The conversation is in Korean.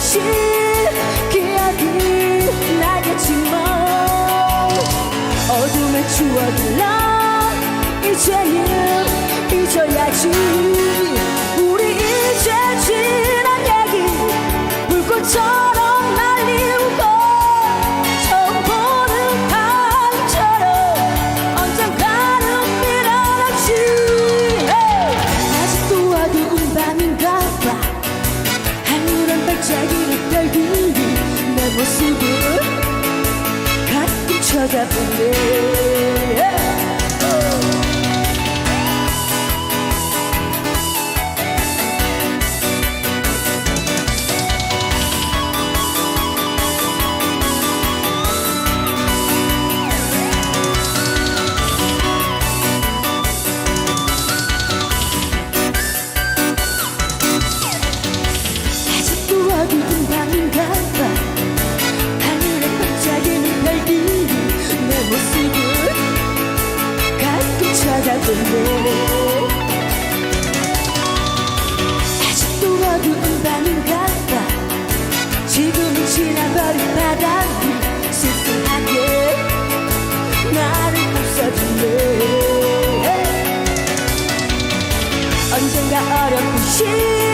어렵듯이 기억이 나겠지만 어둠의 추억을 나 이제는 잊어야지 가 쳐다보네 아직도 어두운 밤인가 봐 지금은 지나버린 바람이 씁쓸하게 나를 감싸주네. 언젠가 기억이